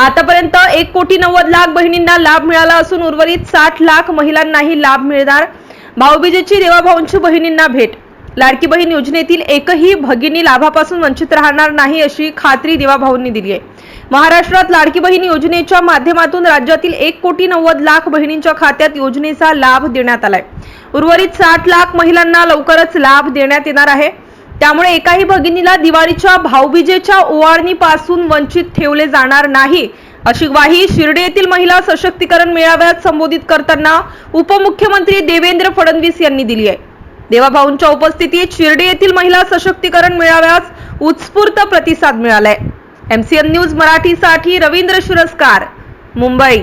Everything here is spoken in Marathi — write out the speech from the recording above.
आतापर्यंत एक कोटी नव्वद लाख बहिणींना लाभ मिळाला असून उर्वरित साठ लाख महिलांनाही लाभ मिळणार. भाऊबीजेची देवाभाऊंची बहिणींना भेट. लाडकी बहीण योजनेतील एकही भगिनी लाभापासून वंचित राहणार नाही अशी खात्री देवाभाऊंनी दिली आहे. महाराष्ट्रात लाडकी बहीण योजनेच्या माध्यमातून राज्यातील एक कोटी नव्वद लाख बहिणींच्या खात्यात योजनेचा लाभ देण्यात आलाय. उर्वरित साठ लाख महिलांना लवकरच लाभ देण्यात येणार आहे. त्यामुळे एकाही भगिनीला दिवाळीच्या भाऊबीजेच्या ओवाळणीपासून वंचित ठेवले जाणार नाही. अशी ग्वाही शिर्डी येथील महिला सशक्तीकरण मेळाव्यात संबोधित करताना उपमुख्यमंत्री देवेंद्र फडणवीस यांनी दिली आहे. देवाभाऊंच्या उपस्थितीत शिर्डी येथील महिला सशक्तीकरण मेळाव्यास उत्स्फूर्त प्रतिसाद मिळालाय. एमसीएन न्यूज मराठीसाठी रवींद्र शिरस्कार मुंबई.